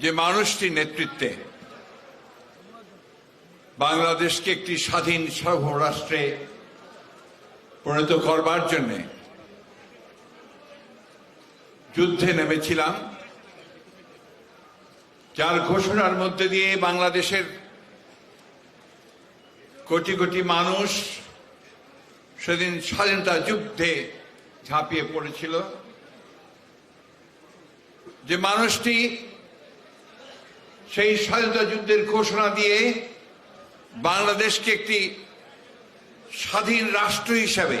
যে মানুষটির নেতৃত্বে বাংলাদেশকে একটি স্বাধীন সার্বভৌম রাষ্ট্রে পরিণত করবার জন্য যুদ্ধে নেমেছিলাম, যার ঘোষণার মধ্যে দিয়ে বাংলাদেশের কোটি কোটি মানুষ সেদিন স্বাধীনতা যুদ্ধে ঝাঁপিয়ে পড়েছিল। যে মানুষটি সেই স্বাধীনতা যুদ্ধের ঘোষণা দিয়ে বাংলাদেশকে একটি স্বাধীন রাষ্ট্র হিসাবে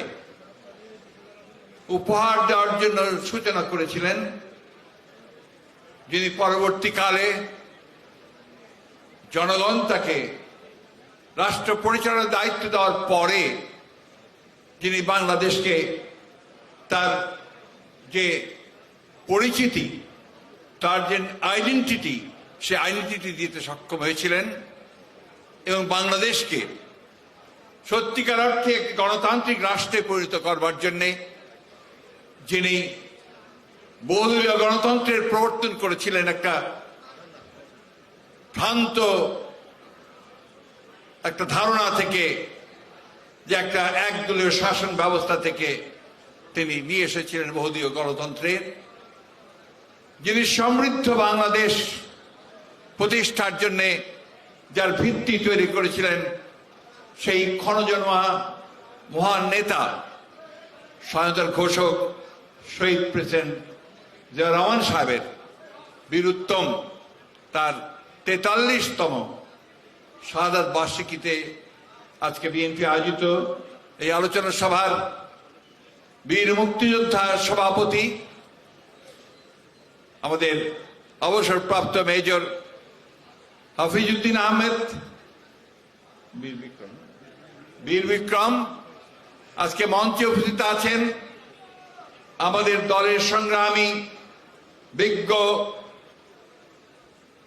উপহার দেওয়ার জন্য সূচনা করেছিলেন, যিনি পরবর্তীকালে জনগণ তাকে রাষ্ট্র পরিচালনার দায়িত্ব দেওয়ার পরে যিনি বাংলাদেশকে তার যে পরিচিতি, তার যে আইডেন্টিটি সে আইডেন্টিটি দিতে সক্ষম হয়েছিলেন এবং বাংলাদেশকে সত্যিকার অর্থে একটি গণতান্ত্রিক রাষ্ট্রে পরিণত করবার জন্যে যিনি বহুদলীয় গণতন্ত্রের প্রবর্তন করেছিলেন একটা ভ্রান্ত একটা ধারণা থেকে যে একটা একদলীয় শাসন ব্যবস্থা থেকে তিনি নিয়ে এসেছিলেন বহুদলীয় গণতন্ত্রের যিনি সমৃদ্ধ বাংলাদেশ প্রতিষ্ঠার জন্য যার ভিত্তি তৈরি করেছিলেন সেই ক্ষণজন্মা মহান নেতা স্বাধীনতার ঘোষক, শহীদ প্রেসিডেন্ট জিয়া রহমান সাহেবের বীরুত্তম তার তেতাল্লিশতম শাহাদাত বার্ষিকীতে আজকে বিএনপি আয়োজিত এই আলোচনা সভার বীর মুক্তিযোদ্ধা সভাপতি, আমাদের অবসরপ্রাপ্ত মেজর হাফিজউদ্দিন আহমেদ, বীর বিক্রম। বীর বিক্রম, আজকে মঞ্চে উপস্থিত আছেন আমাদের দলের সংগ্রামী বিজ্ঞ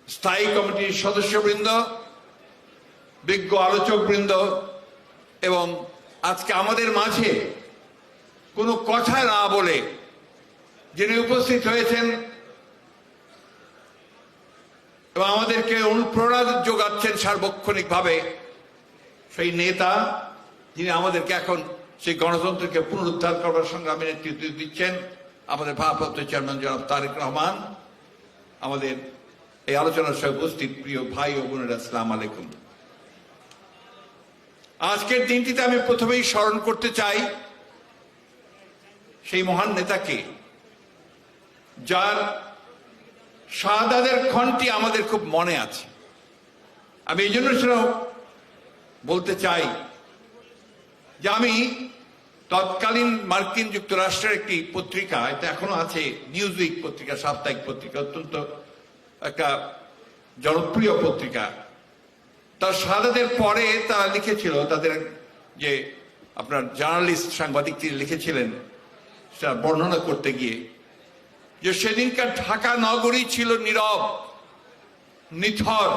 স্থায়ী কমিটির সদস্যবৃন্দ, বিজ্ঞ আলোচকবৃন্দ এবং আজকে আমাদের মাঝে কোনো কথা না বলে যিনি উপস্থিত হয়েছেন এবং আমাদেরকে অনুপ্রেরণা যোগাচ্ছেন সার্বক্ষণিকভাবে সেই নেতা, যিনি আমাদেরকে এখন সেই গণতন্ত্রকে পুনরুদ্ধার করবার সংগ্রামে নেতৃত্ব দিচ্ছেন, আমাদের ভারপ্রাপ্ত চেয়ারম্যান জনাব তারেক রহমান, আমাদের এই আলোচনার সঙ্গে উপস্থিত প্রিয় ভাই ও বোনেরা, আসসালাম আলাইকুম। আজকের দিনটিতে আমি প্রথমেই স্মরণ করতে চাই সেই মহান নেতাকে, যার শাহাদাদের ক্ষণটি আমাদের খুব মনে আছে। আমি এই জন্য বলতে চাই যে আমি তৎকালীন মার্কিন যুক্তরাষ্ট্রের একটি পত্রিকা, এটা এখনও আছে নিউজ উইক পত্রিকা, সাপ্তাহিক পত্রিকা, অত্যন্ত একটা জনপ্রিয় পত্রিকা। তার শাহাদাতের পরে তারা লিখেছিল, তাদের যে আপনার জার্নালিস্ট, সাংবাদিক তিনি লিখেছিলেন, সেটা বর্ণনা করতে গিয়ে। যে সেদিনকার ঢাকা নগরী ছিল নীরব, নিথর,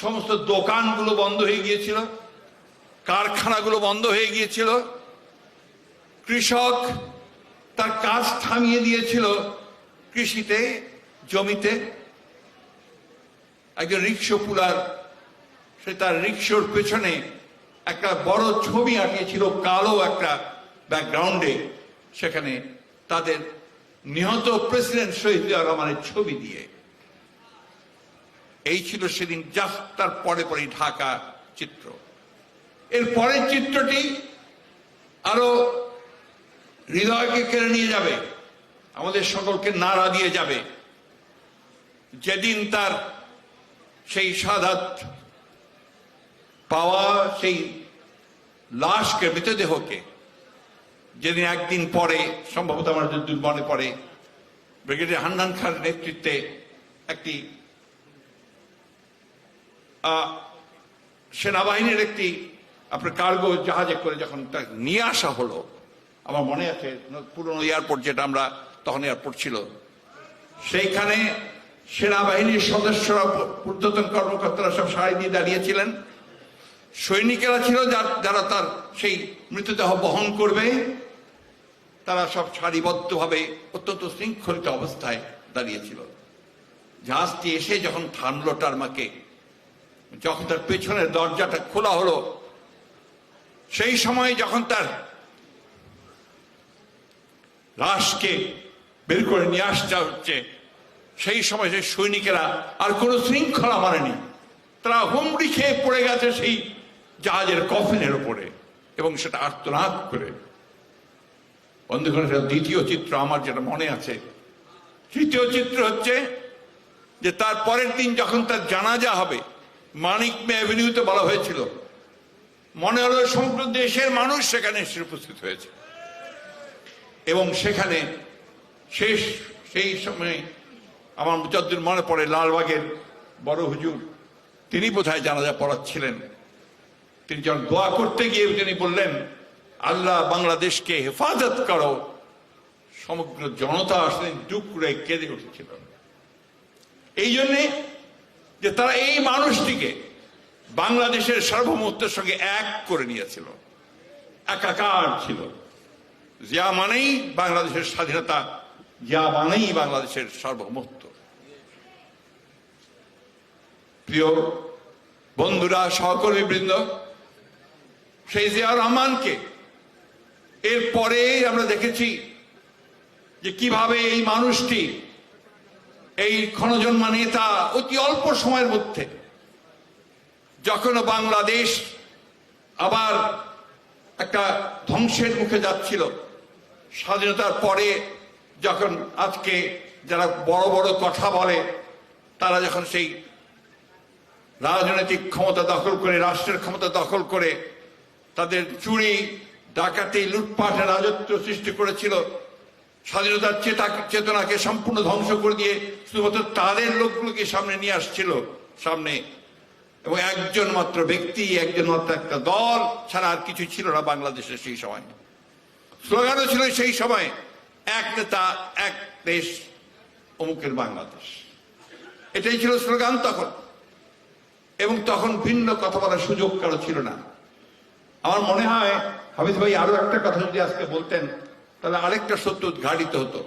সমস্ত দোকানগুলো বন্ধ হয়ে গিয়েছিল, কারখানাগুলো বন্ধ হয়ে গিয়েছিল। কৃষক তার কাজ থামিয়ে দিয়েছিল কৃষিতে, জমিতে। একজন রিক্সো পুলার, সে তার রিক্সোর পেছনে একটা বড় ছবি আঁকিয়েছিল, কালো একটা ব্যাকগ্রাউন্ডে। সেখানে তাদের নিহত প্রেসিডেন্ট শহীদ রহমানের ছবি দিয়ে। এই ছিল সেদিন জাস্ট তার পরে পরে ঢাকা চিত্র। এর পরের চিত্রটি আরও হৃদয়কে কেড়ে নিয়ে যাবে, আমাদের সকলকে নাড়া দিয়ে যাবে। যেদিন তার সেই সাদাত পাওয়া, সেই লাশকে, মৃতদেহকে যেদিন একদিন পরে, সম্ভবত আমার যদি মনে পড়ে, ব্রিগেডিয়ার হান্নান খান নেতৃত্বে একটি সেনাবাহিনীর একটি, আপনার কার্গো জাহাজে করে যখন নিয়ে আসা হলো, আমার মনে আছে, পুরনো এয়ারপোর্ট যেটা আমরা তখন এয়ারপোর্ট ছিল, সেইখানে সেনাবাহিনীর সদস্যরা, ঊর্ধ্বতন কর্মকর্তারা সব সারি দিয়ে দাঁড়িয়েছিলেন। সৈনিকেরা ছিল যারা তার সেই মৃতদেহ বহন করবে তারা সব সারিবদ্ধভাবে অত্যন্ত শৃঙ্খলিত অবস্থায় দাঁড়িয়েছিল। জাহাজটি এসে যখন থামলো টারমাকে, যখন তার পেছনের দরজাটা খোলা হলো, সেই সময় যখন তার লাশকে বের করে নিয়ে আসতে হচ্ছে, সেই সময় সেই সৈনিকেরা আর কোনো শৃঙ্খলা মানেনি। তারা হুমড়ি খেয়ে পড়ে গেছে সেই জাহাজের কফিনের উপরে এবং সেটা আর্তনাদ করে বন্ধুগণ সেটা দ্বিতীয় চিত্র আমার যেটা মনে আছে। তৃতীয় চিত্র হচ্ছে যে তার পরের দিন যখন তার জানাজা হবে, মানিক মে অ্যাভিনিউতে বলা হয়েছিল, মনে হলো সমগ্র দেশের মানুষ সেখানে এসে উপস্থিত হয়েছে। এবং সেখানে শেষ, সেই সময়ে আমার যতদূর মনে পড়ে, লালবাগের বড় হুজুর, তিনি বোধহয় জানাজা পড়াচ্ছিলেন। তিনি যখন দোয়া করতে গিয়ে তিনি বললেন আল্লাহ বাংলাদেশকে হেফাজত করো। সমগ্র জনতা আসলে ডুকরে কেঁদে উঠেছিল। এই জন্যে যে তারা এই মানুষটিকে বাংলাদেশের সার্বভৌমত্বের সঙ্গে এক করে নিয়েছিল। একাকার ছিল। জিয়া মানেই বাংলাদেশের স্বাধীনতা, জিয়া মানেই বাংলাদেশের সার্বভৌমত্ব। প্রিয় বন্ধুরা সহকর্মী বৃন্দ সেই জিয়া রহমানকে এরপরে আমরা দেখেছি যে কীভাবে এই মানুষটি, এই ক্ষণজন্মা নেতা অতি অল্প সময়ের মধ্যে যখন বাংলাদেশ আবার একটা ধ্বংসের মুখে যাচ্ছিল, স্বাধীনতার পরে যখন আজকে যারা বড় বড় কথা বলে, তারা যখন সেই রাজনৈতিক ক্ষমতা দখল করে, রাষ্ট্রের ক্ষমতা দখল করে, তাদের চুরি ডাকাতি লুটপাটের রাজত্ব সৃষ্টি করেছিল। স্বাধীনতার চেতা চেতনাকে সম্পূর্ণ ধ্বংস করে দিয়ে শুধুমাত্র তাদের লোকগুলোকে সামনে নিয়ে আসছিল, সামনে। এবং একজন মাত্র ব্যক্তি, একজন মাত্র একটা দল ছাড়া আর কিছু ছিল না বাংলাদেশে সেই সময়। স্লোগানও ছিল সেই সময়, এক নেতা, এক দেশ, অমুকের বাংলাদেশ। এটাই ছিল স্লোগান তখন। এবং তখন ভিন্ন কথা বলার সুযোগ কারও ছিল না। আমার মনে হয় হাবিজ ভাই, আরও একটা কথা যদি আজকে বলতেন, তাহলে আরেকটা সত্য উদ্ঘাটিত হতো।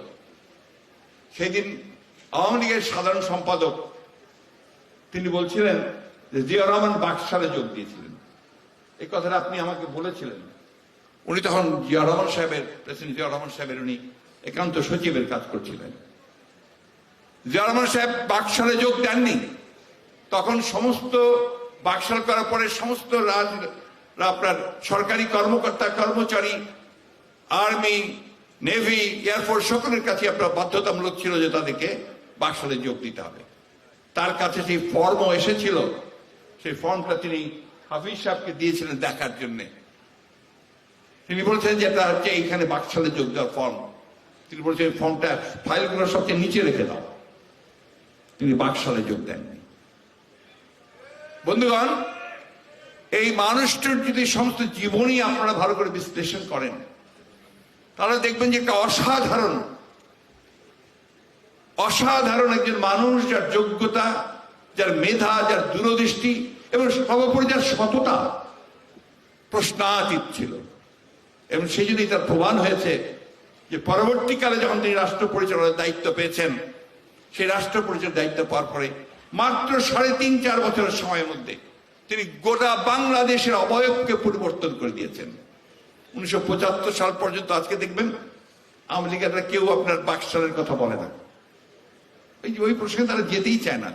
সেদিন আওয়ামী লীগের সাধারণ সম্পাদক, তিনি বলছিলেন যে জিয়া রহমান বাকশালে যোগ দিয়েছিলেন। এই কথাটা আপনি আমাকে বলেছিলেন। উনি তখন জিয়া রহমান সাহেবের, প্রেসিডেন্ট জিয়া রহমান সাহেবের উনি একান্ত সচিবের কাজ করছিলেন। জিয়া রহমান সাহেব বাকশালে যোগ দেননি। তখন সমস্ত বাকশাল করার পরে সমস্ত রাজ আপনার সরকারি কর্মকর্তা, কর্মচারী, আর্মি, নেভি এয়ারফোর্স সকলের কাছে আপনার বাধ্যতামূলক ছিল যে তাদেরকে বাকশালে যোগ দিতে হবে। তার কাছে সেই ফর্মও এসেছিল, সেই ফর্মটা তিনি হাফিজ সাহেবকে দিয়েছিলেন দেখার জন্যে। তিনি বলছেন যে এটা হচ্ছে এইখানে বাকশালে যোগ দেওয়ার ফর্ম। তিনি বলছেন ফর্মটা ফাইলগুলো সবচেয়ে নিচে রেখে দাও। তিনি বাকশালে যোগ দেননি। বন্ধুগণ এই মানুষটির যদি সমস্ত জীবনই আপনারা ভালো করে বিশ্লেষণ করেন, তাহলে দেখবেন যে একটা অসাধারণ অসাধারণ একজন মানুষ যার যোগ্যতা, যার মেধা, যার দূরদৃষ্টি এবং সর্বোপরি যার সততা প্রশ্নাতীত ছিল। এবং সেই জন্যই তার প্রমাণ হয়েছে যে পরবর্তীকালে যখন তিনি রাষ্ট্র পরিচালনার দায়িত্ব পেয়েছেন, সেই রাষ্ট্র পরিচালনার দায়িত্ব পাওয়ার পরে মাত্র সাড়ে তিন চার বছরের সময়ের মধ্যে তিনি গোটা বাংলাদেশের অবয়বকে পরিবর্তন করে দিয়েছেন। উনিশশো পঁচাত্তর সাল পর্যন্ত আজকে দেখবেন লীগেরা কেউ আপনার বাকশালের কথা বলে না। ওই ওই প্রসঙ্গে তারা যেতেই চায় না।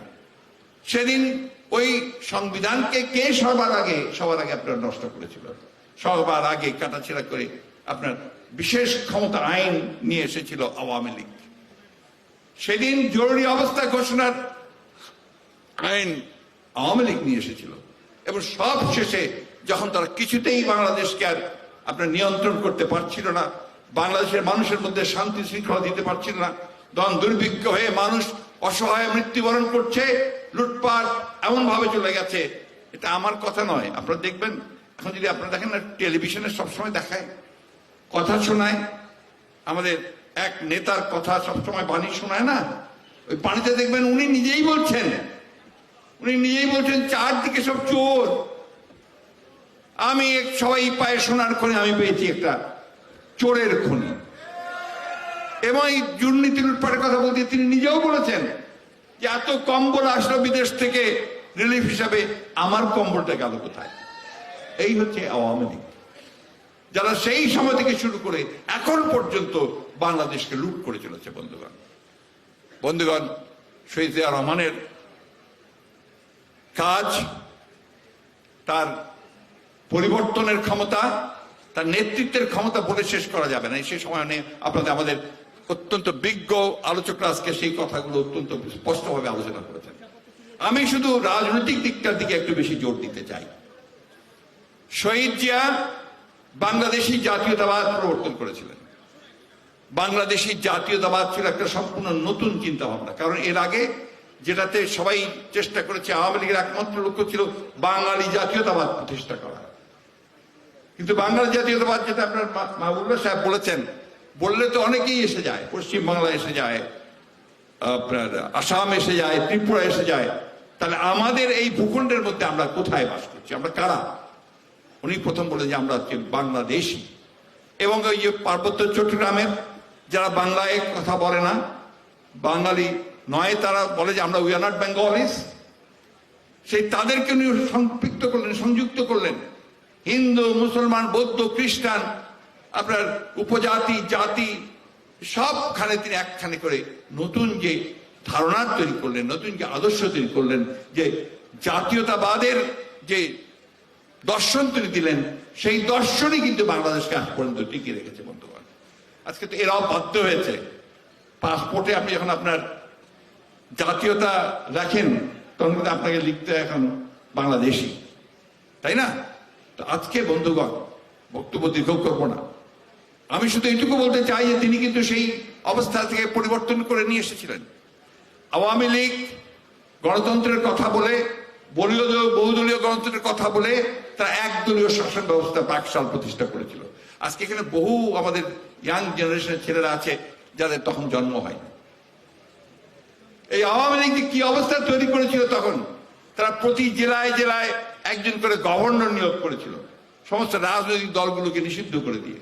সেদিন ওই সংবিধানকে কে সবার আগে সবার আগে আপনার নষ্ট করেছিল? সবার আগে কাটাছেড়া করে আপনার বিশেষ ক্ষমতা আইন নিয়ে এসেছিল আওয়ামী লীগ। সেদিন জরুরি অবস্থা ঘোষণার আইন আওয়ামী লীগ নিয়ে এসেছিল। এবং সব শেষে যখন তারা কিছুতেই বাংলাদেশকে আর আপনার নিয়ন্ত্রণ করতে পারছিল না, বাংলাদেশের মানুষের মধ্যে শান্তি শৃঙ্খলা দিতে পারছিল না তখন দুর্ভিক্ষ হয়ে মানুষ অসহায় মৃত্যুবরণ করছে, লুটপাট এমন ভাবে চলে গেছে। এটা আমার কথা নয়। আপনারা দেখবেন, এখন যদি আপনারা দেখেন না, টেলিভিশনে সবসময় দেখায়, কথা শোনায়। আমাদের এক নেতার কথা সবসময় বাণী শোনায় না। ওই বাণীতে দেখবেন উনি নিজেই বলছেন উনি নিজেই বলছেন, চারদিকে সব চোর। আমি এক- সবাই পায়ে সোনার খনি, আমি পেয়েছি একটা চোরের খুনি। এবং এই দুর্নীতি লুটপাটের কথা বলতে তিনি নিজেও বলেছেন যে এত কম্বল আসলো বিদেশ থেকে, রিলিফ হিসাবে আমার কম্বলটা গেল কোথায়? এই হচ্ছে আওয়ামী লীগ। যারা সেই সময় থেকে শুরু করে এখন পর্যন্ত বাংলাদেশকে লুট করে চলেছে, বন্ধুগণ। বন্ধুগণ, শহীদ রহমানের কাজ, তার পরিবর্তনের ক্ষমতা, তার নেতৃত্বের ক্ষমতা বলে শেষ করা যাবে না। সেই সময় আপনাদের, আমাদের অত্যন্ত বিজ্ঞ আলোচকরা আজকে সেই কথাগুলো অত্যন্ত স্পষ্টভাবে আলোচনা করেছেন। আমি শুধু রাজনৈতিক দিকটার দিকে একটু বেশি জোর দিতে চাই। শহীদ জিয়া বাংলাদেশি জাতীয়তাবাদ প্রবর্তন করেছিলেন। বাংলাদেশি জাতীয়তাবাদ ছিল একটা সম্পূর্ণ নতুন চিন্তা ভাবনা কারণ এর আগে যেটাতে সবাই চেষ্টা করেছে, আওয়ামী লীগের একমাত্র লক্ষ্য ছিল বাঙালি জাতীয়তাবাদ প্রতিষ্ঠা করা। কিন্তু বাংলার জাতীয়তাবাদ যেটা আপনার মাহবুবুল্লাহ সাহেব বলেছেন, বললে তো অনেকেই এসে যায় পশ্চিম বাংলা এসে যায়, আপনার আসাম এসে যায়, ত্রিপুরা এসে যায়। তাহলে আমাদের এই ভূখণ্ডের মধ্যে আমরা কোথায় বাস করছি? আমরা কারা? উনি প্রথম বলে যে আমরা হচ্ছে বাংলাদেশি। এবং ওই যে পার্বত্য চট্টগ্রামের, যারা বাংলায় কথা বলে না, বাঙালি নয় তারা বলে যে আমরা উই আর নট বেঙ্গলিস সেই তাদেরকে উনি সম্পৃক্ত করলেন, সংযুক্ত করলেন। হিন্দু, মুসলমান, বৌদ্ধ, খ্রিস্টান, আপনার উপজাতি, জাতি, সবখানে তিনি একখানে করে নতুন যে ধারণা তৈরি করলেন, নতুন যে আদর্শ তৈরি করলেন, যে জাতীয়তাবাদের যে দর্শন তিনি দিলেন, সেই দর্শনই কিন্তু বাংলাদেশকে আজ পর্যন্ত টিকিয়ে রেখেছে, বন্ধুগণ। আজকে তো এরাও বাধ্য হয়েছে। পাসপোর্টে আপনি যখন আপনার জাতীয়তা রাখেন, তখন কিন্তু আপনাকে লিখতে এখন বাংলাদেশি। তাই না? আজকে বন্ধুগণ, বক্তব্য দীর্ঘ করব না আমি শুধু এইটুকু বলতে চাই যে তিনি কিন্তু সেই অবস্থা থেকে পরিবর্তন করে নিয়ে এসেছিলেন। আওয়ামী লীগ গণতন্ত্রের কথা বলে বলীয় বহুদলীয় গণতন্ত্রের কথা বলে, তারা একদলীয় শাসন ব্যবস্থা বাকশাল প্রতিষ্ঠা করেছিল। আজকে এখানে বহু আমাদের ইয়াং জেনারেশনের ছেলেরা আছে, যাদের তখন জন্ম হয়নি। এই আওয়ামী লীগ কি অবস্থা তৈরি করেছিল তখন, তারা প্রতি জেলায় জেলায় একজন করে গভর্নর নিয়োগ করেছিল। সমস্ত রাজনৈতিক দলগুলোকে নিষিদ্ধ করে দিয়ে।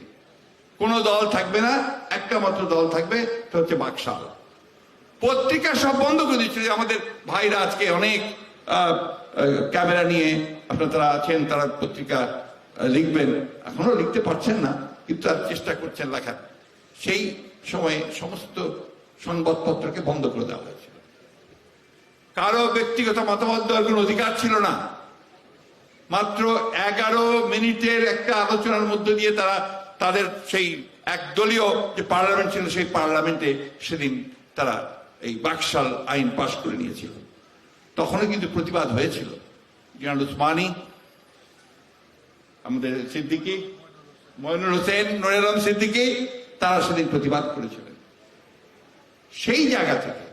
কোনো দল থাকবে না, একটা মাত্র দল থাকবে তা হচ্ছে বাকশাল। পত্রিকা সব বন্ধ করে দিচ্ছিল আমাদের ভাইরা আজকে অনেক ক্যামেরা নিয়ে আপনার তারা আছেন, তারা পত্রিকা লিখবেন। এখনও লিখতে পারছেন না, কিন্তু তার চেষ্টা করছেন লেখার। সেই সময়ে সমস্ত সংবাদপত্রকে বন্ধ করে দেওয়া কারও ব্যক্তিগত মতামত দেওয়ার কোনো অধিকার ছিল না। মাত্র এগারো মিনিটের একটা আলোচনার মধ্য দিয়ে তারা তাদের সেই একদলীয় যে পার্লামেন্ট ছিল, সেই পার্লামেন্টে সেদিন তারা এই বাকশাল আইন পাশ করে নিয়েছিল। তখনও কিন্তু প্রতিবাদ হয়েছিল। জিয়ান উসমানী, আমাদের সিদ্দিকি, মইনুল হোসেন নুরেলম সিদ্দিকি, তারা সেদিন প্রতিবাদ করেছিলেন। সেই জায়গা থেকে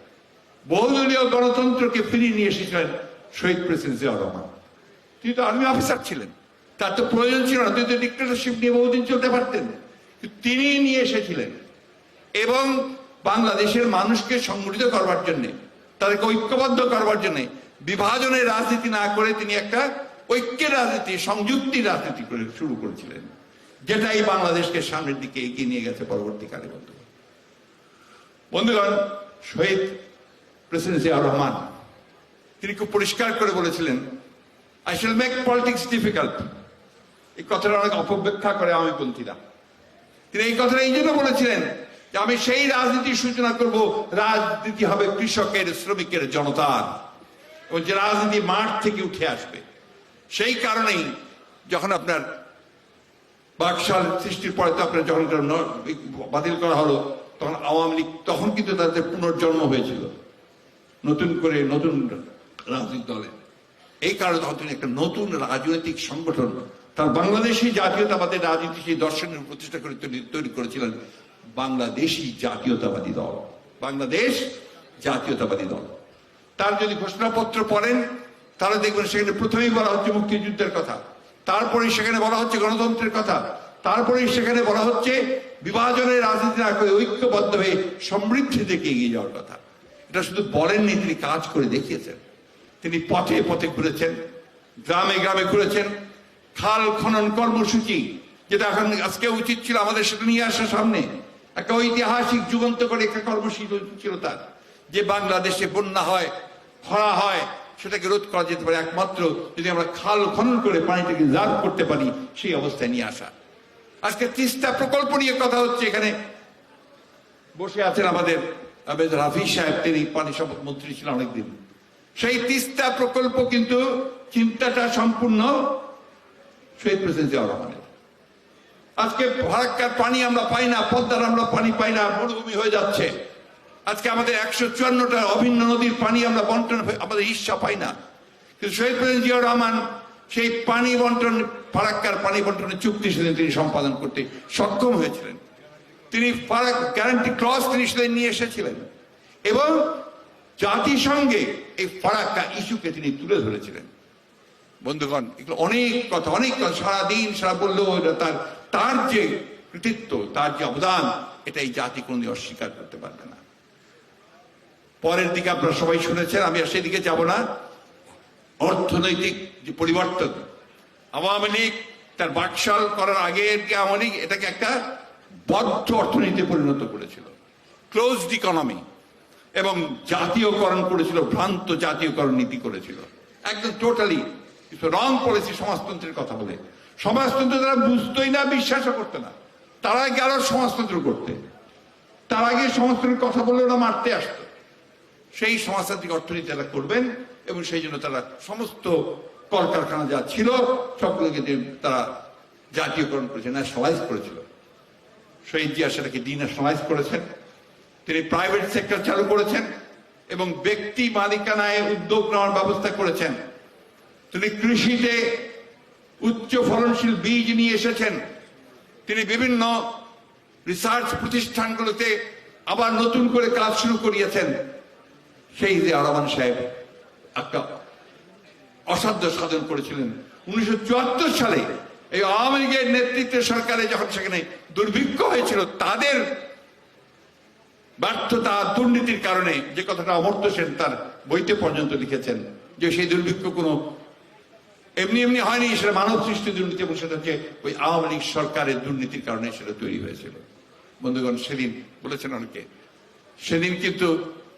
বহুদলীয় গণতন্ত্রকে ফিরিয়ে নিয়ে এসেছিলেন শহীদ প্রেসিডেন্ট জিয়া রহমান। তিনি তো আর্মি অফিসার ছিলেন। তার তো প্রয়োজন ছিল না। তিনি তো ডিক্টেটরশিপ নিয়ে বহুদিন চলতে পারতেন। তিনি নিয়ে এসেছিলেন। এবং বাংলাদেশের মানুষকে সংগঠিত করবার জন্য, তাদেরকে ঐক্যবদ্ধ করবার জন্য, বিভাজনের রাজনীতি না করে তিনি একটা ঐক্যের রাজনীতি, সংযুক্তির রাজনীতি করে শুরু করেছিলেন যেটাই বাংলাদেশকে সামনের দিকে এগিয়ে নিয়ে গেছে পরবর্তীকালে বন্ধু। বন্ধুগণ, শহীদ প্রেসিডেন্ট জিয়া রহমান। তিনি খুব পরিষ্কার করে বলেছিলেন I shall make politics difficult এই কথাটা অনেক অপব্যাখ্যা করে আমি পন্থীরা। তিনি এই কথাটা এই জন্য বলেছিলেন যে আমি সেই রাজনীতির সূচনা করব, রাজনীতি হবে কৃষকের, শ্রমিকের জনতার। এবং যে রাজনীতি মাঠ থেকে উঠে আসবে, সেই কারণেই যখন আপনার বাকশাল সৃষ্টির পরে তো আপনার যখন বাতিল করা হলো, তখন আওয়ামী লীগ, তখন কিন্তু তাদের পুনর্জন্ম হয়েছিল। নতুন করে নতুন রাজনৈতিক দলে। এই কারণে তখন একটা নতুন রাজনৈতিক সংগঠন, তার বাংলাদেশি জাতীয়তাবাদের রাজনীতি সেই দর্শনের প্রতিষ্ঠা করে তৈরি- তৈরি করেছিলেন, বাংলাদেশি জাতীয়তাবাদী দল। বাংলাদেশ জাতীয়তাবাদী দল। তার যদি ঘোষণাপত্র পড়েন, তাহলে দেখবেন সেখানে প্রথমেই বলা হচ্ছে মুক্তিযুদ্ধের কথা তারপরে সেখানে বলা হচ্ছে গণতন্ত্রের কথা তারপরে সেখানে বলা হচ্ছে বিভাজনের রাজনীতি না করে ঐক্যবদ্ধ হয়ে সমৃদ্ধি থেকে এগিয়ে যাওয়ার কথা। এটা শুধু বলেননি, তিনি কাজ করে দেখিয়েছেন। তিনি পথে পথে ঘুরেছেন, গ্রামে গ্রামে ঘুরেছেন। খাল খনন কর্মসূচি, যেটা এখন আজকে উচিত ছিল আমাদের সেটা নিয়ে আসা সামনে। একটা ঐতিহাসিক যুগান্ত করে একটা কর্মসূচি ছিল তার, যে বাংলাদেশে বন্যা হয়, খরা হয়, সেটাকে রোধ করা যেতে পারে। একমাত্র যদি আমরা খাল খনন করে পানিটাকে রিজার্ভ করতে পারি, সেই অবস্থায় নিয়ে আসা। আজকে তিস্তা প্রকল্প নিয়ে কথা হচ্ছে এখানে। বসে আছেন আমাদের আবেদ রাফি সাহেব, তিনি পানি সম্পদ মন্ত্রী ছিলেন অনেকদিন। সেই তিস্তা প্রকল্প কিন্তু চিন্তাটা সম্পূর্ণ শহীদ প্রেসিডেন্ট জিয়াউর রহমানের। আজকে ফারাক্কার পানি আমরা পাই না, পদ্মার আমরা পানি পাই না, মরুভূমি হয়ে যাচ্ছে। আজকে আমাদের একশো চুয়ান্নটা অভিন্ন নদীর পানি আমরা বন্টন আমাদের ঈর্ষা পাই না। কিন্তু শহীদ প্রেসিডেন্ট জিয়াউর রহমান সেই পানি বন্টন ফারাক্কার পানি বন্টনের চুক্তি সেদিন তিনি সম্পাদন করতে সক্ষম হয়েছিলেন। তিনি ফারাক গ্যারান্টি ক্লস তিনি সেদিন নিয়ে এসেছিলেন। এবং জাতিসংঘে এই ফারাক্কা ইস্যুকে তিনি তুলে ধরেছিলেন। বন্ধুগণ, এগুলো অনেক কথা অনেক কথা। সারাদিন সারা বললেও তার তার যে কৃতিত্ব, তার যে অবদান, এটা এই জাতি কোনদিন অস্বীকার করতে পারবে না। পরের দিকে আপনারা সবাই শুনেছেন, আমি আর সেদিকে যাব না। অর্থনৈতিক যে পরিবর্তন, আওয়ামী লীগ তার বাকশাল করার আগে আওয়ামী লীগ, এটাকে একটা বদ্ধ অর্থনীতিতে পরিণত করেছিল। ক্লোজড ইকোনমি এবং জাতীয়করণ করেছিল, ভ্রান্ত জাতীয়করণ নীতি করেছিল। একদম টোটালি রং পলিসি সমাজতন্ত্রের কথা বলে। সমাজতন্ত্র তারা বুঝতোই না, বিশ্বাসও করতে না। তারা গেল সমাজতন্ত্র করতে। তার আগে সমাজতন্ত্রের কথা বলে ওরা মারতে আসতো। সেই সমাজতান্ত্রিক অর্থনীতি তারা করবেন এবং সেই জন্য তারা সমস্ত কলকারখানা যা ছিল, সবগুলোকে তারা জাতীয়করণ করেছে, ন্যাশনালাইজ করেছিল। শহীদ জিয়া সেটাকে ডিন্যাশনালাইজ করেছেন। তিনি প্রাইভেট সেক্টর চালু করেছেন এবং ব্যক্তি মালিকানায় উদ্যোগ নেওয়ার ব্যবস্থা করেছেন। তিনি কৃষিতে উচ্চ ফলনশীল বীজ নিয়ে এসেছেন। তিনি বিভিন্ন রিসার্চ প্রতিষ্ঠানগুলোতে আবার নতুন করে কাজ শুরু করিয়েছেন। সেই যে রহমান সাহেব একটা অসাধ্য সাধন করেছিলেন। উনিশশো চুয়াত্তর সালে এই আওয়ামী লীগের নেতৃত্বে সরকারে যখন সেখানে দুর্ভিক্ষ হয়েছিল, তাদের ব্যর্থতা, দুর্নীতির কারণে যে কথাটা অমর্ত্য সেন তার বইতে পর্যন্ত লিখেছেন, যে সেই দুর্ভিক্ষ কোনো এমনি এমনি হয়নি, সেটা মানব সৃষ্টি দুর্নীতি এবং সেটা হচ্ছে ওই আওয়ামী লীগ সরকারের দুর্নীতির কারণে সেটা তৈরি হয়েছিল। বন্ধুগণ, সেদিন বলেছেন অনেকে, সেদিন কিন্তু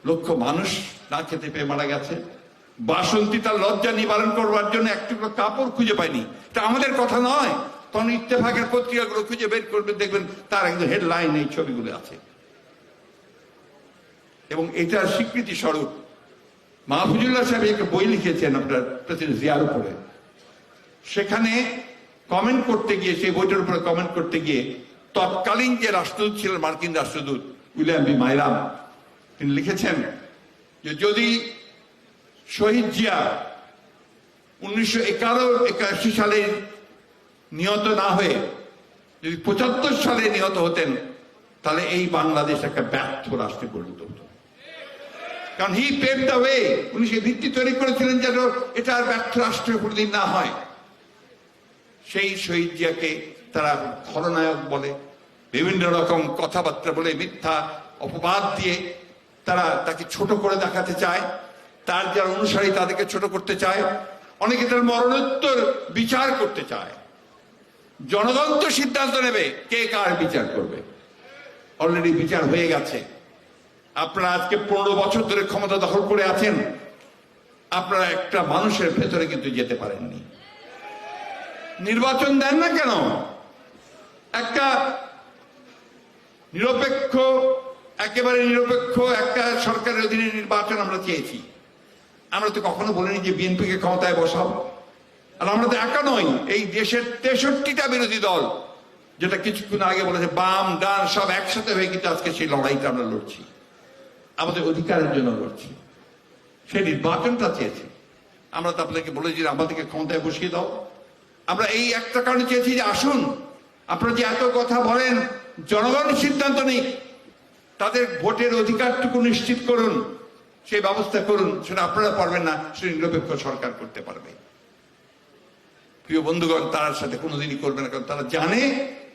লক্ষ মানুষ না খেতে পেয়ে মারা গেছে। বাসন্তী তার লজ্জা নিবারণ করবার জন্য একটুকরো কাপড় খুঁজে পায়নি। এটা আমাদের কথা নয়। তখন ইত্তেফাকের পত্রিকাগুলো খুঁজে বের করবে, দেখবেন তার একদম হেডলাইন এই ছবিগুলো আছে। এবং এটার স্বীকৃতি স্বরূপ মাহফুজুল্লাহ সাহেব একটা বই লিখেছেন আপনার প্রেসিডেন্ট জিয়ার উপরে সেখানে কমেন্ট করতে গিয়ে, সেই বইটার উপরে কমেন্ট করতে গিয়ে তৎকালীন যে রাষ্ট্রদূত ছিলেন, মার্কিন রাষ্ট্রদূত উইলিয়াম বি মাইরাম, তিনি লিখেছেন যে যদি শহীদ জিয়া উনিশশো এগারো একাশি সালে নিহত না হয়ে যদি পঁচাত্তর সালে নিহত হতেন, তাহলে এই বাংলাদেশ একটা ব্যর্থ রাষ্ট্রে পরিণত হতো কারণ হি পেভ দ্য ওয়ে উনি সেই ভিত্তি তৈরি করেছিলেন যেন এটা আর ব্যর্থ রাষ্ট্রে কোনোদিন না হয়। সেই শহীদ জিয়াকে তারা খলনায়ক বলে, বিভিন্ন রকম কথাবার্তা বলে, মিথ্যা অপবাদ দিয়ে তারা তাকে ছোট করে দেখাতে চায়। তার যারা অনুসারী তাদেরকে ছোট করতে চায়, অনেকে তার মরণোত্তর বিচার করতে চায়। জনগণ তো সিদ্ধান্ত নেবে কে কার বিচার করবে। অলরেডি বিচার হয়ে গেছে। আপনারা আজকে পনেরো বছর ধরে ক্ষমতা দখল করে আছেন। আপনারা একটা মানুষের ভেতরে কিন্তু যেতে পারেননি। নির্বাচন দেন না কেন? একটা নিরপেক্ষ, একেবারে নিরপেক্ষ একটা সরকারের অধীনে নির্বাচন আমরা চেয়েছি। আমরা তো কখনো বলিনি যে বিএনপিকে ক্ষমতায় বসাবো আর আমরা তো একা নই, এই দেশের তেষট্টিটা বিরোধী দল, যেটা কিছুক্ষণ আগে বলেছে, বাম, ডান, সব একসাথে হয়ে কিন্তু আজকে সেই লড়াইটা আমরা লড়ছি। আমাদের অধিকারের জন্য লড়ছি। সেই নির্বাচনটা চেয়েছি। আমরা তো আপনাকে বলেছি আমাদেরকে ক্ষমতায় বসিয়ে দাও। আমরা এই একটা কারণে চেয়েছি যে আসুন, আপনারা যে এত কথা বলেন, জনগণ সিদ্ধান্ত নেই তাদের ভোটের অধিকারটুকু নিশ্চিত করুন। সেই ব্যবস্থা করুন, সেটা আপনারা পারবেন না, সেটা নিরপেক্ষ সরকার করতে পারবে। প্রিয় বন্ধুগণ, তার সাথে কোনোদিনই করবে না, কারণ তারা জানে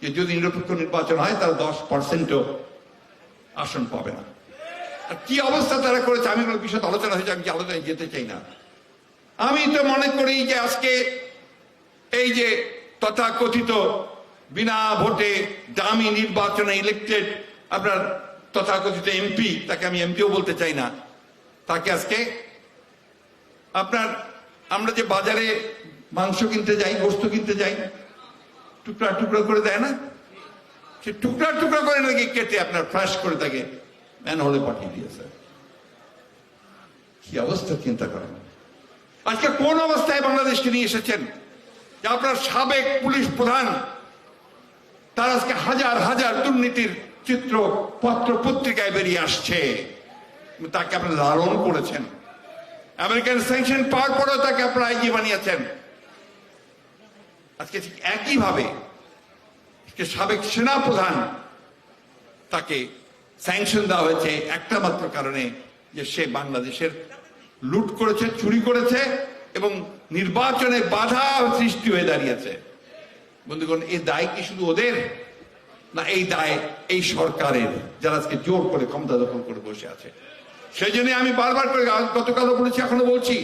যে যদি নিরপেক্ষ নির্বাচন হয়, তারা দশ পার্সেন্টও আসন পাবে না। আর কি অবস্থা তারা করেছে, আমি কোনো বিষয়ে আলোচনা হয়েছে আমি আলোচনায় যেতে চাই না। আমি তো মনে করি যে আজকে এই যে তথাকথিত বিনা ভোটে দামি নির্বাচনে ইলেক্টেড আপনার তথাকথিত এমপি, তাকে আমি এমপিও বলতে চাই না তাকে আজকে আপনার, আমরা যে বাজারে মাংস কিনতে যাই গোস্ত কিনতে যাই, টুকরা টুকরা করে দেয় না? সে টুকরা টুকরা করে নাকি কেটে আপনার ফ্রাশ করে তাকে ম্যান হলে পাঠিয়ে দিয়েছে কি অবস্থা, চিন্তা করেন। আজকে কোন অবস্থায় বাংলাদেশকে নিয়ে এসেছেন? যে আপনার সাবেক পুলিশ প্রধান, তার আজকে হাজার হাজার দুর্নীতির চিত্র, পত্র, পত্রিকায় বেরিয়ে আসছে। তাকে আপনি লালন করেছেন। আমেরিকান স্যাংশন পাওয়ার পরেও তাকে আপনারা আইজি বানিয়েছেন। আজকে ঠিক একইভাবে সাবেক সেনা প্রধান তাকে স্যাংশন দেওয়া হয়েছে একটা মাত্র কারণে যে সে বাংলাদেশের লুট করেছে, চুরি করেছে এবং নির্বাচনে বাধা সৃষ্টি হয়ে দাঁড়িয়েছে। বন্ধুগণ এই দায় কি শুধু ওদের? না, এই দায় এই সরকারের, যারা আজকে জোর করে ক্ষমতা দখল করে বসে আছে। সেই জন্য আমি বারবার করে গতকালও বলেছি, এখনও বলছি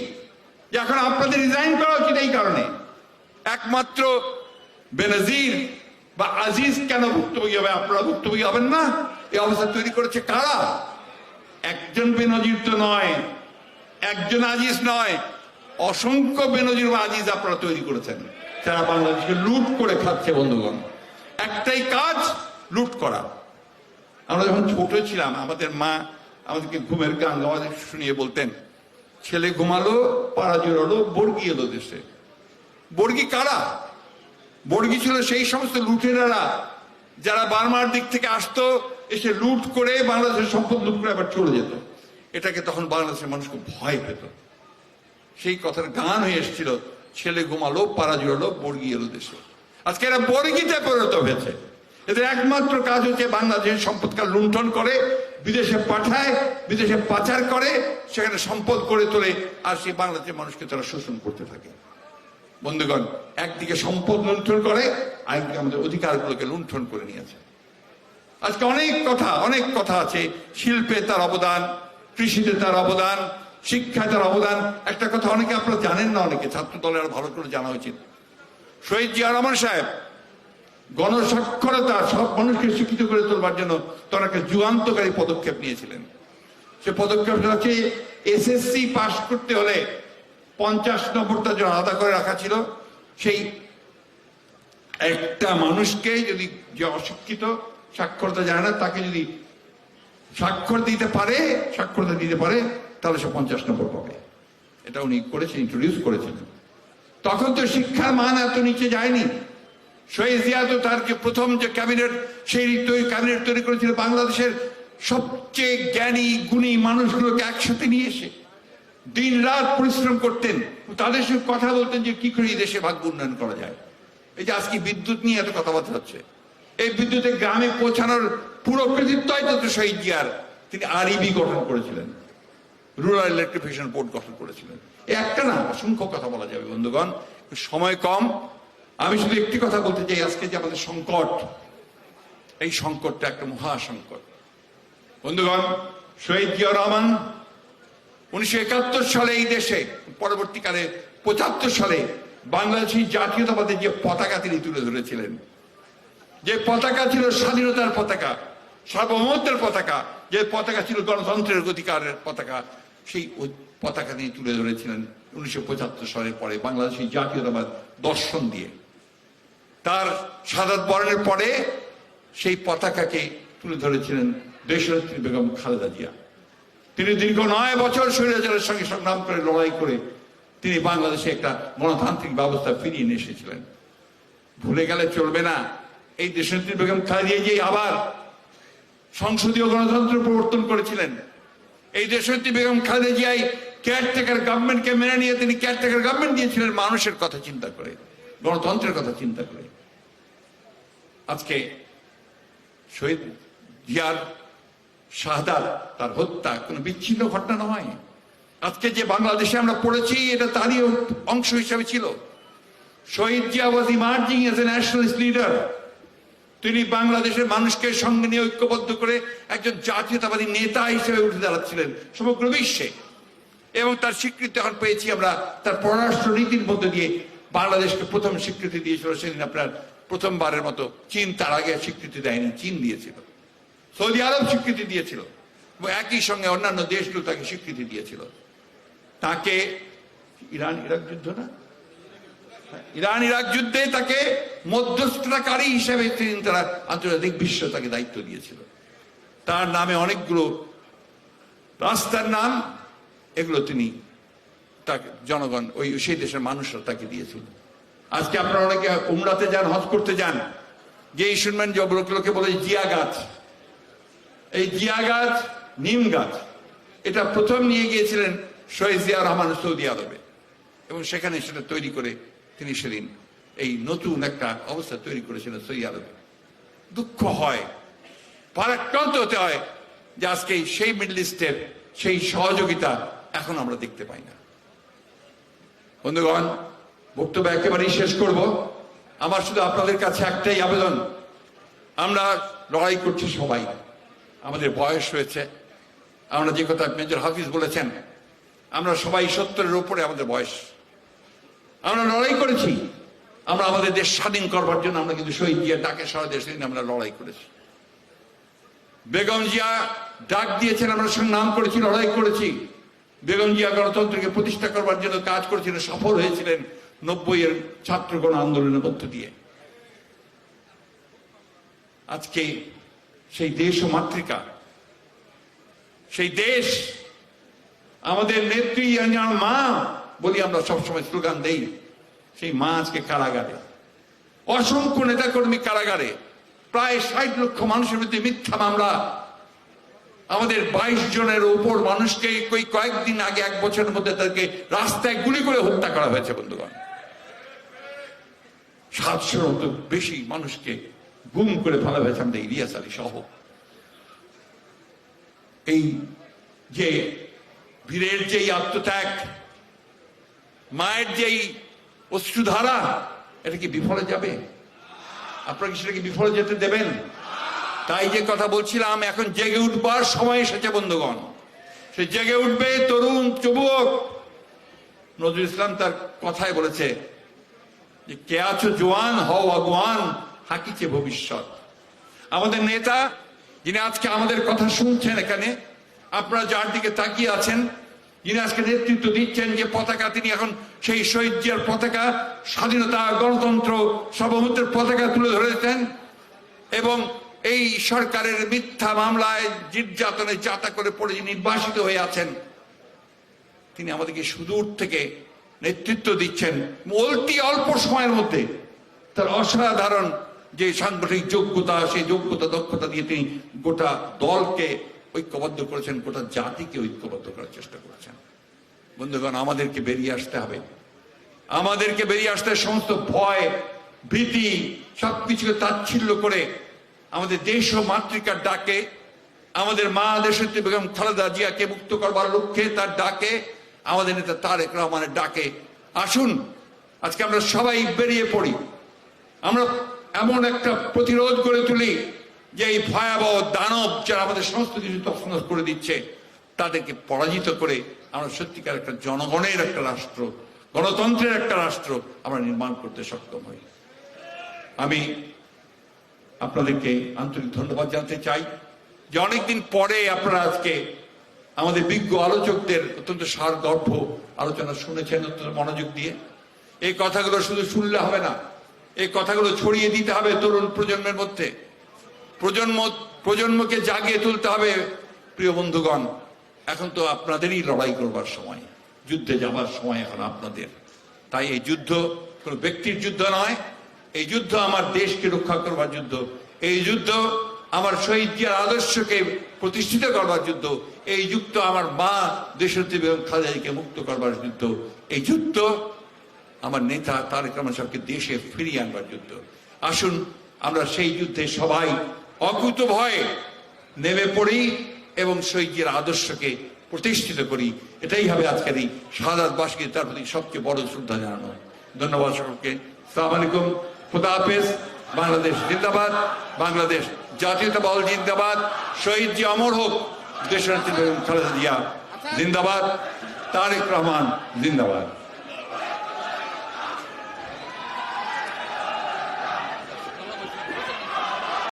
যে এখন আপনাদের রিজাইন করা উচিত এই কারণে। একমাত্র বেনজির বা আজিজ কেন ভুক্তভোগী হবে? আপনারা ভুক্তভোগী হবেন না? এই অবস্থা তৈরি করেছে কারা? একজন বেনজির তো নয়, একজন আজিজ নয়, অসংখ্য বেনজির বা আজিজ আপনারা তৈরি করেছেন। যারা বাংলাদেশকে লুট করে খাচ্ছে বন্ধুগণ। একটাই কাজ, লুট করা। আমরা যখন ছোট ছিলাম, আমাদের মা আমাদেরকে ঘুমের গান আমাদের শুনিয়ে বলতেন, ছেলে ঘুমালো পাড়া জোড়ালো বর্গি এলো দেশে। বর্গি কারা? বর্গি ছিল সেই সমস্ত লুটেরারা যারা বার্মার দিক থেকে আসতো, এসে লুট করে বাংলাদেশের সম্পদ লুট করে আবার চলে যেত। এটাকে তখন বাংলাদেশের মানুষ খুব ভয় পেত। সেই কথার গান হয়ে এসেছিল, ছেলে ঘুমালো পাড়া জুড়ালো বর্গি এলো দেশে। আজকে এরা বর্গিতে পরিণত হয়েছে। এদের একমাত্র কাজ হচ্ছে বাংলাদেশের সম্পদকে লুণ্ঠন করে বিদেশে পাঠায়, বিদেশে পাচার করে, সেখানে সম্পদ করে তোলে, আর সেই বাংলাদেশের মানুষকে তারা শোষণ করতে থাকে। বন্ধুগণ, একদিকে সম্পদ লুণ্ঠন করে, আরেকদিকে আমাদের অধিকারগুলোকে লুণ্ঠন করে নিয়েছে। আজকে অনেক কথা অনেক কথা আছে। শিল্পে তার অবদান, কৃষিতে তার অবদান, শিক্ষায় তার অবদান। একটা কথা অনেকে আপনারা জানেন না অনেকে ছাত্র দলের আরও ভালো করে জানা উচিত। শহীদ জিয়া রহমান সাহেব গণস্বাক্ষরতা সব মানুষকে শিক্ষিত করে তোলবার জন্য তার একটা যুগান্তকারী পদক্ষেপ নিয়েছিলেন। সে পদক্ষেপ হচ্ছে এসএসসি পাশ করতে হলে পঞ্চাশ নম্বরটা যে আলাদা করে রাখা ছিল, সেই একটা মানুষকে যদি যে অশিক্ষিত সাক্ষরতা জানে না, তাকে যদি স্বাক্ষর দিতে পারে, স্বাক্ষরতা দিতে পারে, তাহলে সে পঞ্চাশ নম্বর পাবে। এটা উনি করেছেন ইন্ট্রোডিউস করেছিলেন তখন তো শিক্ষার মান এত নিচে যায়নি। শহীদ জিয়া তার যে প্রথম যে ক্যাবিনেট, সেই ক্যাবিনেট তৈরি করেছিল বাংলাদেশের সবচেয়ে জ্ঞানী, গুণী মানুষগুলোকে একসাথে নিয়ে এসে দিন রাত পরিশ্রম করতেন। তাদের সঙ্গে কথা বলতেন যে কি করে এই দেশে ভাগ্য উন্নয়ন করা যায়। এই যে আজকে বিদ্যুৎ নিয়ে এত কথাবার্তা হচ্ছে। এই বিদ্যুতে গ্রামে পৌঁছানোর পুরো কৃতিত্বই তো শহীদ জিয়ার। তিনি আরইবি গঠন করেছিলেন। রুরাল ইলেকট্রিফিকেশন বোর্ড গঠন করেছিলেন। একটা না, অসংখ্য কথা বলা যাবে বন্ধুগণ। সময় কম আমি শুধু একটি কথা বলতে চাই আজকে, যে আমাদের সংকট, এই সংকটটা একটা মহা সংকট বন্ধুগণ, শহীদ জিয়া রহমান উনিশশো একাত্তর সালে এই দেশে, পরবর্তীকালে পঁচাত্তর সালে বাংলাদেশি জাতীয়তাবাদের যে পতাকা তিনি তুলে ধরেছিলেন, যে পতাকা ছিল স্বাধীনতার পতাকা, সার্বভৌমত্বের পতাকা, যে পতাকা ছিল গণতন্ত্রের অধিকারের পতাকা, সেই পতাকা তিনি তুলে ধরেছিলেন উনিশশো পঁচাত্তর সালের পরে বাংলাদেশি জাতীয়তাবাদ দর্শন দিয়ে। তার সাদাত বরণের পরে সেই পতাকাকে তুলে ধরেছিলেন দেশনেত্রী বেগম খালেদা জিয়া। তিনি দীর্ঘ নয় বছর স্বৈরাচারের সঙ্গে সংগ্রাম করে, লড়াই করে তিনি বাংলাদেশে একটা গণতান্ত্রিক ব্যবস্থা ফিরিয়ে নিয়ে এসেছিলেন। ভুলে গেলে চলবে না, এই দেশনেত্রী বেগম খালেদা জিয়া আবার সংসদীয় গণতন্ত্র প্রবর্তন করেছিলেন। এই দেশনেত্রী বেগম খালেদা জিয়াই কেয়ারটেকার গভর্নমেন্টকে মেনে নিয়ে তিনি কেয়ারটেকার গভর্নমেন্ট দিয়েছিলেন মানুষের কথা চিন্তা করে, গণতন্ত্রের কথা চিন্তা করে। আজকে শহীদ জিয়ার শাহাদাত, তার হত্যা কোনো বিচ্ছিন্ন ঘটনা নয়। আজকে যে বাংলাদেশে আমরা পড়েছি, এটা তারই অংশ হিসাবে ছিল। Shaheed Zia was emerging as a nationalist leader. তিনি বাংলাদেশের মানুষকে সঙ্গে নিয়ে ঐক্যবদ্ধ করে একজন জাতীয়তাবাদী নেতা হিসেবে উঠে দাঁড়াচ্ছিলেন সমগ্র বিশ্বে। এবং তার স্বীকৃতি এখন পেয়েছি আমরা তার পররাষ্ট্র নীতির মধ্যে দিয়ে বাংলাদেশকে প্রথম স্বীকৃতি দিয়েছিল সেদিন আপনার প্রথমবারের মতো চীন তার আগে স্বীকৃতি দেয়নি, চীন দিয়েছিল। সৌদি আরব স্বীকৃতি দিয়েছিল একই সঙ্গে অন্যান্য দেশগুলো তাকে স্বীকৃতি দিয়েছিল। তাকে ইরান, ইরাক যুদ্ধ না? ইরান, ইরাক যুদ্ধে তাকে মধ্যস্থতাকারী হিসেবে তিনি তারা আন্তর্জাতিক বিশ্ব তাকে দায়িত্ব দিয়েছিল। তার নামে অনেকগুলো রাস্তার নাম, এগুলো তিনি তাকে, জনগণ, ওই, সেই দেশের মানুষরা তাকে দিয়েছিল। আজকে আপনারা অনেকে উমরাতে যান, হজ করতে যান। যে শুনবেন যে লোকে বলে জিয়া গাছ। এই জিয়া গাছ নিম গাছ। এটা প্রথম নিয়ে গিয়েছিলেন শহীদ জিয়া রহমান সৌদি আরবে। এবং সেখানে সেটা তৈরি করে তিনি সেদিন এই নতুন একটা অবস্থা তৈরি করেছিলেন সৌদি আরবে। দুঃখ হয় পারাক্রান্ত হতে হয় যে আজকে সেই মিডল ইস্টের সেই সহযোগিতা এখন আমরা দেখতে পাই না। বন্ধুগণ বক্তব্য একেবারেই শেষ করব। আমার শুধু আপনাদের কাছে একটাই আবেদন। আমরা লড়াই করছি সবাই। আমাদের বয়স হয়েছে। আমরা যে কথা মেজর হাফিজ বলেছেন, আমরা সবাই সত্তরের উপরে আমাদের বয়স। আমরা লড়াই করেছি। আমরা আমাদের দেশ স্বাধীন করবার জন্য আমরা কিন্তু শহীদ জিয়া ডাকে সারা দেশ আমরা লড়াই করেছি। বেগম জিয়া ডাক দিয়েছেন, আমরা সংগ্রাম করেছি, লড়াই করেছি। বেগম জিয়া গণতন্ত্রকে প্রতিষ্ঠা করবার জন্য কাজ করেছিলেন, সফল হয়েছিলেন। নব্বই এর ছাত্রগণ আন্দোলনের মধ্য দিয়ে। আজকে সেই দেশ ও মাতৃকা, সেই দেশ, আমাদের নেত্রী মা বলি আমরা সবসময় স্লোগান দেই, সেই মা আজকে কারাগারে। অসংখ্য নেতাকর্মী কারাগারে, প্রায় ষাট লক্ষ মানুষের মধ্যে মিথ্যা মামলা। আমাদের বাইশ জনের উপর মানুষকে কয়েকদিন আগে, এক বছরের মধ্যে তাদেরকে রাস্তায় গুলি করে হত্যা করা হয়েছে, বন্ধুগণ। সাতশোর মতো বেশি মানুষকে গুম করে ফেলা হয়েছে আমাদের ইলিয়াস আলী সহ। এই যে বীরের যেই আত্মত্যাগ, মায়ের যেই অশ্রুধারা, এটা কি বিফলে যাবে? আপনারা কি সেটাকে বিফলে যেতে দেবেন? তাই যে কথা বলছিলাম, এখন জেগে উঠবার সময় এসেছে, বন্ধুগণ। সে জেগে উঠবে, তরুণ, যুবক। নজরুল ইসলাম তার কথায় বলেছে যে কে আছো জোয়ান, হও আগুয়ান হাকিছে ভবিষ্যৎ। আমাদের নেতা, যিনি আজকে আমাদের কথা শুনছেন এখানে, আপনারা যার দিকে তাকিয়ে আছেন, যিনি আজকে নেতৃত্ব দিচ্ছেন যে পতাকা, তিনি এখন সেই শহীদ পতাকা, স্বাধীনতা, গণতন্ত্র, সর্বভৌমত্বের পতাকা তুলে ধরেছেন এবং এই সরকারের মিথ্যা মামলায় নির্যাতনে যাতা করে পড়ে নির্বাসিত হয়ে আছেন, তিনি আমাদেরকে সুদূর থেকে নেতৃত্ব দিচ্ছেন অতি অল্প সময়ের মধ্যে। তার অসাধারণ যে সাংগঠনিক যোগ্যতা, সেই যোগ্যতা, দক্ষতা দিয়ে তিনি গোটা দলকে ঐক্যবদ্ধ করেছেন, গোটা জাতিকে ঐক্যবদ্ধ করার চেষ্টা করেছেন। বন্ধুগণ, আমাদেরকে বেরিয়ে আসতে হবে। আমাদেরকে বেরিয়ে আসতে সমস্ত ভয়, ভীতি, সবকিছুকে তাচ্ছিল্য করে আমাদের দেশ ও মাতৃকার ডাকে, আমাদের মা দেশত্রী বেগম খালেদা জিয়াকে মুক্ত করবার লক্ষ্যে তার ডাকে আমাদের নেতা তারেক রহমানের ডাকে, আসুন, আজকে আমরা সবাই বেরিয়ে পড়ি। আমরা এমন একটা প্রতিরোধ করে তুলি যে এই ভয়াবহ দানব যারা আমাদের সমস্ত কিছু তছনছ করে দিচ্ছে, তাদেরকে পরাজিত করে আমরা সত্যিকার একটা জনগণের একটা রাষ্ট্র, গণতন্ত্রের একটা রাষ্ট্র আমরা নির্মাণ করতে সক্ষম হই। আমি আপনাদেরকে আন্তরিক ধন্যবাদ জানতে চাই যে অনেকদিন পরে আপনারা আজকে আমাদের বিজ্ঞ আলোচকদের অত্যন্ত সার গর্ভ আলোচনা শুনেছেন, অত্যন্ত মনোযোগ দিয়ে। এই কথাগুলো শুধু শুনলে হবে না, এই কথাগুলো ছড়িয়ে দিতে হবে তরুণ প্রজন্মের মধ্যে। প্রজন্ম, প্রজন্মকে জাগিয়ে তুলতে হবে, প্রিয় বন্ধুগণ। এখন তো আপনাদেরই লড়াই করবার সময়, যুদ্ধে যাবার সময় এখন আপনাদের। তাই এই যুদ্ধ কোনো ব্যক্তির যুদ্ধ নয়, এই যুদ্ধ আমার দেশকে রক্ষা করবার যুদ্ধ। এই যুদ্ধ আমার শহীদ আদর্শকে প্রতিষ্ঠিত করবার যুদ্ধ। এই যুদ্ধ আমার মা দেশত্রী বেগম খালেদাকে মুক্ত করবার যুদ্ধ। এই যুদ্ধ আমার নেতা তারেক রহমান সাহেবকে দেশে ফিরিয়ে আনবার যুদ্ধ। আসুন, আমরা সেই যুদ্ধে সবাই অকুত ভয়ে নেমে পড়ি এবং শহীদের আদর্শকে প্রতিষ্ঠিত করি। এটাই হবে আজকের এই শাহাদবাসীকে তার প্রতি সবচেয়ে বড় শ্রদ্ধা জানানো। ধন্যবাদ সকলকে। সালাম আলাইকুম। খুদা হাফেজ। বাংলাদেশ জিন্দাবাদ। বাংলাদেশ জাতীয়তাবাদ জিন্দাবাদ। শহীদ জি অমর হোক। দেশনেত্রী বেগম খালেদা জিয়া জিন্দাবাদ। তারেক রহমান জিন্দাবাদ।